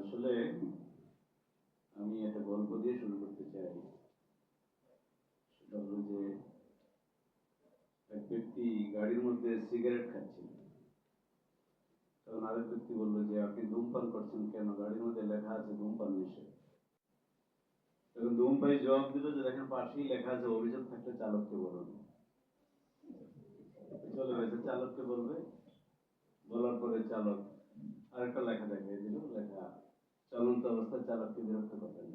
আসলে আমি একটা গল্প দিয়ে শুরু করতে চাই। সেটা হলো যে, এক ব্যক্তি গাড়ির মধ্যে সিগারেট খাচ্ছিল। তখন আরেক ব্যক্তি বলল যে, আপনি ধূমপান করছেন কেন? গাড়ির মধ্যে লেখা আছে ধূমপান নিষেধ। তখন ধূমপাই জবাব দিল যে, দেখেন, পাশেই লেখা আছে, অভিযোগ থাকলে চালককে বলুন। চলে গেছে, চালককে বলবে। বলার পরে চালক, আরেকটা লেখা দেখিয়ে দিল লেখা, চলন্ত অবস্থায় চালককে বিরক্ত করবেন।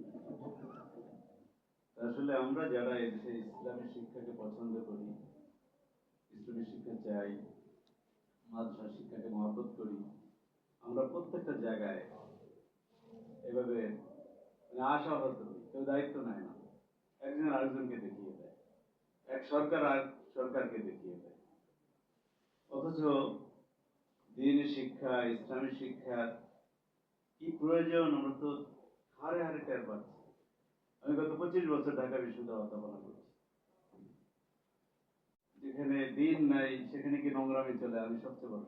আসলে আমরা যারা এদেশে ইসলামী শিক্ষাকে পছন্দ করি, ইসলামী শিক্ষা চাই, মাদ্রাসা শিক্ষাকে মহব্বত করি, আমরা প্রত্যেকটা জায়গায় এভাবে মানে আশাহত হই কেউ দায়িত্ব নেয় না। একজন আরেকজনকে দেখিয়ে দেয়, এক সরকার আর সরকারকে দেখিয়ে দেয়। অথচ দিনের শিক্ষা, ইসলামী শিক্ষার কি প্রয়োজন? আমরা তো হারে হারে টের পাচ্ছি। আমি গত পঁচিশ বছর ঢাকা বিশ্ববিদ্যালয় অধ্যাপনা করছি। যেখানে দিন নাই, সেখানে কি নোংরামি চলে? আমি সবচেয়ে বড়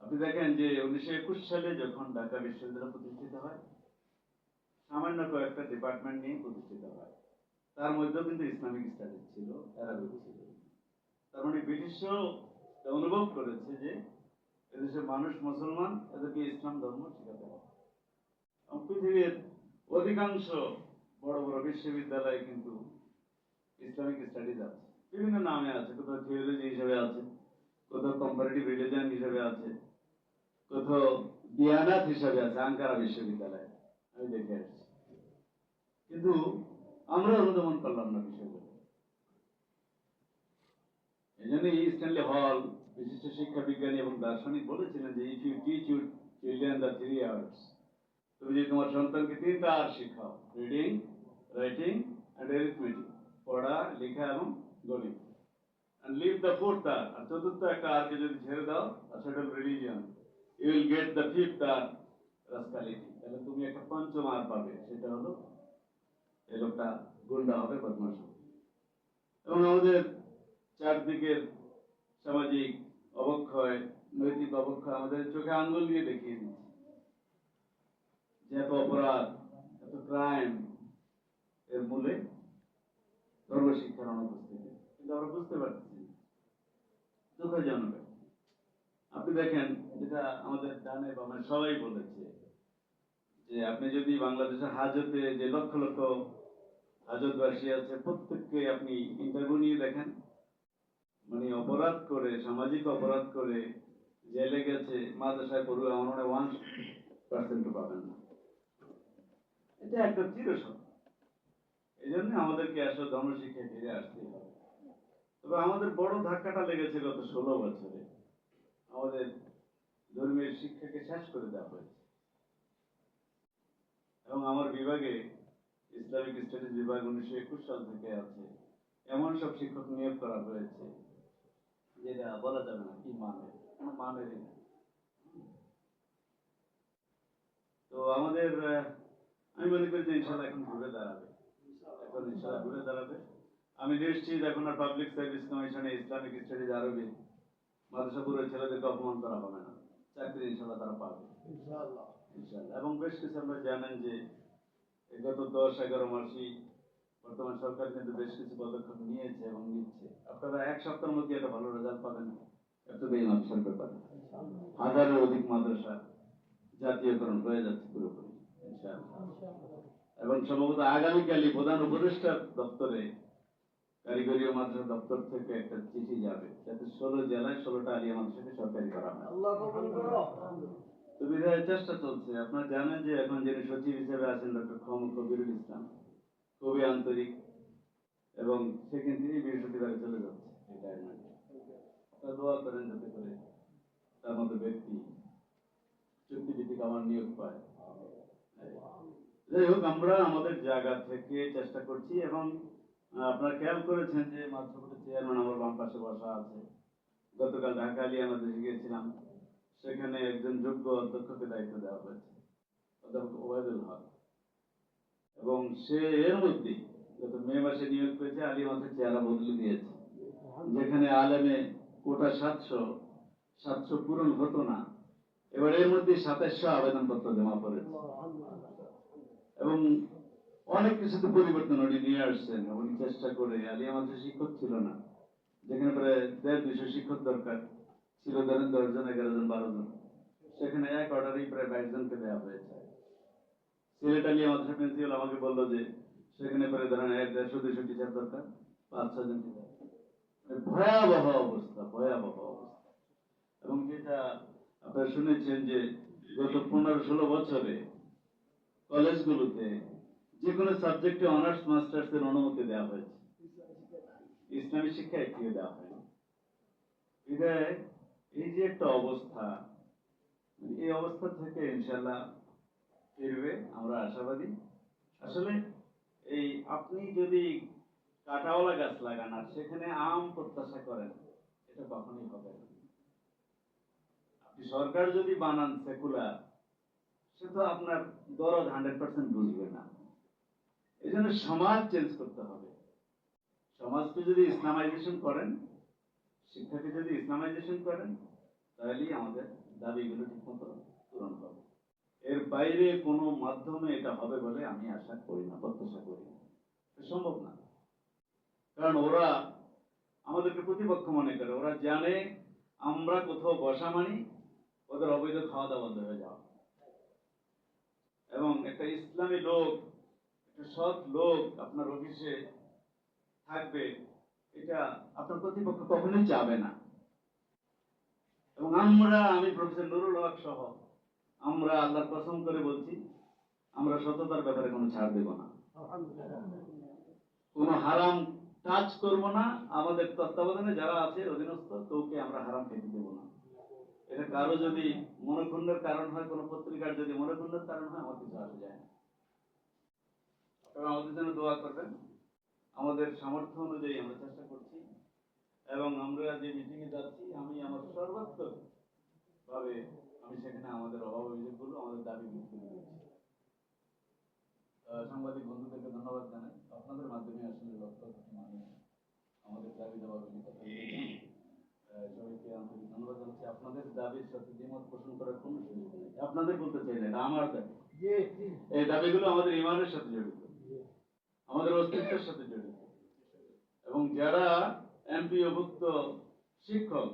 আপনি দেখেন যে উনিশশো একুশ সালে যখন ঢাকা বিশ্ববিদ্যালয় প্রতিষ্ঠিত হয়, সামান্য কয়েকটা ডিপার্টমেন্ট নিয়ে প্রতিষ্ঠিত হয়। তার মধ্যেও কিন্তু ইসলামিক স্টাডিজ ছিল অ্যারাবিক ছিল। তার মানে ব্রিটিশও এটা অনুভব করেছে যে এদেশের মানুষ মুসলমান, এদেরকে ইসলাম ধর্ম শেখাতে হবে। পৃথিবীর অধিকাংশ বড় বড় বিশ্ববিদ্যালয়ে কিন্তু ইসলামিক স্টাডিজ আছে বিভিন্ন নামে আছে, কোথাও থিওলজি হিসেবে আছে, কোথাও কম্পারেটিভ রিলিজন হিসেবে আছে, কোথাও দিয়ানাত হিসাবে আছে আঙ্কারা বিশ্ববিদ্যালয়ে। আমি দেখে আসছি। কিন্তু আমরা অনুধাবন করলাম না বিষয়গুলো। এই জন্য স্ট্যানলি হল বিশিষ্ট শিক্ষা বিজ্ঞানী এবং দার্শনিক বলেছিলেন যে if you teach you children the three hours তুমি যদি তোমার সন্তানকে তিনটা আর শেখাও রিডিং রাইটিং অ্যান্ড এরিথমেটিক পড়া, লেখা এবং গণিত, and leave the fourth আর আর চতুর্থ একটা আরকে যদি ছেড়ে দাও আর সেটা religion you will get the fifth R rascality তাহলে তুমি একটা পঞ্চম আর পাবে, সেটা হলো, এই লোকটা গুন্ডা হবে, বদমাশ হবে। এবং আমাদের চারদিকের সামাজিক অবক্ষয়, নৈতিক অবক্ষয় আমাদের চোখে আঙ্গুল দিয়ে দেখিয়ে দিচ্ছে। যে এত অপরাধ এত ক্রাইম এর মূলে ধর্মশিক্ষার অনুপস্থিতি। কিন্তু আমরা বুঝতে পারছি। দুঃখজনক আপনি দেখেন, যেটা আমাদের ডানে বামে সবাই বলেছে, যে আপনি যদি বাংলাদেশের হাজতে যে লক্ষ লক্ষ হাজতবাসী আছে, প্রত্যেককে আপনি ইন্টারভিউ নিয়ে দেখেন। মানে অপরাধ করে, সামাজিক অপরাধ করে, জেলে গেছে, মাদ্রাসায় পড়ুয়া, আমার মনে ওয়ান পার্সেন্ট পাবেন না। এটা একটা এই জন্য আমাদেরকে আসলে ধর্মশিক্ষায় ফিরে আসতেই হবে। তবে আমাদের বড় ধাক্কাটা লেগেছে গত ষোলো বছরে। আমাদের ধর্মীয় শিক্ষাকে শেষ করে দেওয়া হয়েছে। এবং আমার বিভাগে, ইসলামিক স্টাডিজ বিভাগ উনিশশো একুশ সাল থেকে আছে। এমন সব শিক্ষক নিয়োগ করা হয়েছে। যেটা বলা যাবে না কি মানে কোনো মানেরই না তো আমাদের আমি মনে করি যে ইনশাল্লাহ এখন ঘুরে দাঁড়াবে। এখন ইনশাল্লাহ ঘুরে দাঁড়াবে। আমি নিশ্চিত এখন আর পাবলিক সার্ভিস কমিশনে ইসলামিক স্টাডিজ আরবি মাদ্রাসাপুরের ছেলেদেরকে অপমান করা হবে না। চাকরি ইনশাল্লাহ তারা পাবে। ইনশাআল্লাহ। ইনশাআল্লাহ। এবং বেশ কিছু আমরা জানেন যে গত দশ এগারো মাসই বর্তমান সরকার কিন্তু বেশ কিছু পদক্ষেপ নিয়েছে এবং নিচ্ছে। আপনারা এক সপ্তাহের মধ্যে একটা ভালো রেজাল্ট পাবেন। এতদিন অবসর ব্যাপারে হাজারের অধিক মাদ্রাসা জাতীয়করণ হয়ে যাচ্ছে পুরোপুরি এবং সম্ভবত আগামীকালই প্রধান উপদেষ্টা দপ্তরে কারিগরি মাদ্রাসা দপ্তর থেকে একটা চিঠি যাবে। যাতে ষোলো জেলায় ষোলোটা আলিয়া মাদ্রাসাকে সরকারি করা হয়। তো চেষ্টা চলছে। আপনারা জানেন যে এখন যিনি সচিব হিসেবে আছেন ডক্টর খম কবিরুল ইসলাম। খুবই আন্তরিক এবং সেখান তিনি বৃহস্পতিবারে চলে যাচ্ছে। দোয়া করেন যাতে করে তার মতো ব্যক্তি চুক্তিভিত্তিক আমার নিয়োগ পায়। যাই হোক, আমরা আমাদের জায়গা থেকে চেষ্টা করছি এবং আপনারা খেয়াল করেছেন যে মাধ্যমিক চেয়ারম্যান আমার বাম পাশে বসা আছে। গতকাল ঢাকা আলিয়া মাদ্রাসে গিয়েছিলাম। সেখানে একজন যোগ্য অধ্যক্ষকে দায়িত্ব দেওয়া হয়েছে। অধ্যাপক ওবায়দুল হক। এবং সে এর মধ্যেই গত মে মাসে নিয়োগ পেয়েছে, আলী মাসের চেহারা বদলে দিয়েছে। যেখানে আলেমে কোটা সাতশো সাতশো পূরণ হতো না। এবার এর মধ্যে সাতাশশো আবেদনপত্র জমা পড়েছে। এবং অনেক কিছুতে পরিবর্তন উনি নিয়ে আসছেন। উনি চেষ্টা করে আলিয়া মাদ্রাসা শিক্ষক ছিল না। যেখানে প্রায় দেড় দুশো শিক্ষক দরকার ছিল, ধরেন দশজন এগারো জন, বারো জন। সেখানে এক অর্ডারেই প্রায় বাইশ জনকে দেওয়া হয়েছে। সিলেট আলিয়া মাদ্রাসা প্রিন্সিপাল আমাকে বলল যে সেখানে প্রায় ধরেন এক দেড়শো দুশো টিচার দরকার, পাঁচ ছ জন টিচার। মানে ভয়াবহ অবস্থা ভয়াবহ অবস্থা। এবং যেটা আপনারা শুনেছেন যে গত পনেরো, ষোলো বছরে কলেজগুলোতে যে কোনো সাবজেক্টে অনার্স মাস্টার্স এর অনুমতি দেওয়া হয়েছে। ইসলামী শিক্ষা একটিও দেওয়া হয়নি। এই যে একটা অবস্থা এই অবস্থা থেকে ইনশাল্লাহ ফিরবে আমরা আশাবাদী। আসলে এই আপনি যদি কাঁটাওয়ালা গাছ লাগান আর সেখানে আম প্রত্যাশা করেন এটা কখনোই হবে না। আপনি সরকার যদি বানান সেকুলার সে তো আপনার দরদ হান্ড্রেড পার্সেন্ট বুঝবে না। এই জন্য সমাজ চেঞ্জ করতে হবে। সমাজকে যদি ইসলামাইজেশন করেন শিক্ষাকে যদি ইসলামাইজেশন করেন তাহলেই আমাদের দাবিগুলো ঠিকমতো পূরণ হবে। এর বাইরে কোনো মাধ্যমে এটা হবে বলে আমি আশা করি না, প্রত্যাশা করি না। সম্ভব না। কারণ ওরা আমাদেরকে প্রতিপক্ষ মনে করে। ওরা জানে আমরা কোথাও বসা মানি, ওদের অবৈধ খাওয়া দাওয়া বন্ধ হয়ে যাওয়া। এবং একটা ইসলামী লোক, একটা সৎ লোক আপনার অফিসে থাকবে, এটা আপনার প্রতিপক্ষ কখনোই চাবে না। এবং আমরা, আমি প্রফেসর নুরুল হক সহ আমরা আল্লাহর কসম করে বলছি, আমরা সততার ব্যাপারে কোনো ছাড় দেব না। কোনো হারাম কাজ করব না। আমাদের তত্ত্বাবধানে যারা আছে, অধীনস্থ কাউকে আমরা হারাম খেতে দেবো না। এটা কারও যদি মনোক্ষুণ্ণের কারণ হয়, কোনো পত্রিকার যদি মনোক্ষুণ্ণের কারণ হয়, আমার কিছু আসে যায় না। আমাদের জন্য দোয়া করবেন। আমাদের সামর্থ্য অনুযায়ী আমরা চেষ্টা করছি। এবং আমরা যে মিটিংয়ে যাচ্ছি, আমি আমার সর্বাত্মক ভাবে আমি সেখানে আমাদের অভাব অভিযোগগুলো আমাদের তুলে ধরছি আহ, সাংবাদিক বন্ধুদেরকে ধন্যবাদ জানাই। আপনাদের মাধ্যমে আসলে লক্ষ কোটি মানুষ আমাদের দাবি দাবাগুলি কথা সবাইকে আন্তরিক ধন্যবাদ জানাচ্ছি। আপনাদের দাবির সাথে দ্বিমত পোষণ করার কোনো সুযোগ নেই। আপনাদের বলতে চাই না এটা আমার দাবি। এই দাবিগুলো আমাদের ইমানের সাথে জড়িত। আমাদের অস্তিত্বের সাথে জড়িত। এবং যারা এমপিওভুক্ত শিক্ষক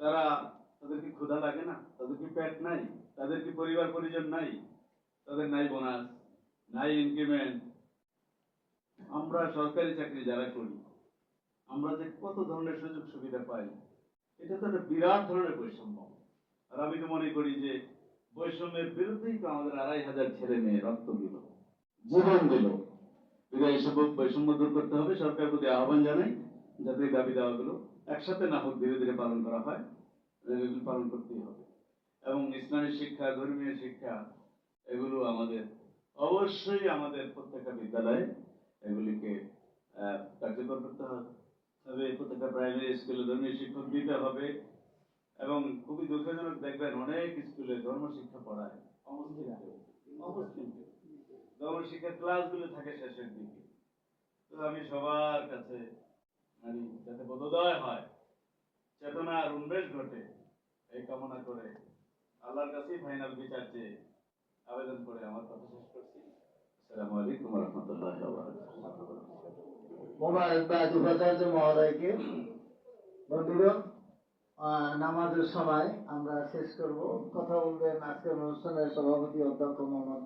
তারা তাদের কি ক্ষুধা লাগে না? তাদের কি পেট নাই? তাদের কি পরিবার পরিজন নাই? তাদের নাই বোনাস, নাই ইনক্রিমেন্ট আমরা সরকারি চাকরি যারা করি, আমরা যে কত ধরনের সুযোগ সুবিধা পাই, এটা তো একটা বিরাট ধরনের বৈষম্য। আর আমি তো মনে করি যে বৈষম্যের বিরুদ্ধেই তো আমাদের আড়াই হাজার ছেলে মেয়ে রক্ত দিল, জীবন দিল। এসব বৈষম্য দূর করতে হবে, সরকার প্রতি আহ্বান জানাই, যাতে দাবি দেওয়াগুলো একসাথে না হোক ধীরে ধীরে পালন করা হয়। এগুলো পালন করতেই হবে। এবং ইসলামী শিক্ষা ধর্মীয় শিক্ষা এগুলো আমাদের অবশ্যই আমাদের প্রত্যেকটা বিদ্যালয়ে এগুলিকে কার্যকর করতে হবে। তবে প্রত্যেকটা প্রাইমারি স্কুলে ধর্মীয় শিক্ষক দিতে হবে এবং খুবই দুঃখজনক দেখবেন অনেক স্কুলে ধর্ম শিক্ষা পড়ায়। অমুসলিমকে ধর্ম শিক্ষার ক্লাসগুলো থাকে শেষের দিকে। তো আমি সবার কাছে মানে যাতে বোধোদয় হয় চেতনা আর উন্মেষ ঘটে এই কামনা করে আল্লাহর কাছেই ফাইনাল বিচার চেয়ে আবেদন করে আমার কথা শেষ করছি। আসসালামু আলাইকুম রহমতুল্লাহ মোবারকবাদ উপাচার্য মহোদয়কে বন্ধুগণ নামাজের সময় আমরা শেষ করব। কথা বলবেন আজকের অনুষ্ঠানের সভাপতি অধ্যক্ষ মোহাম্মদ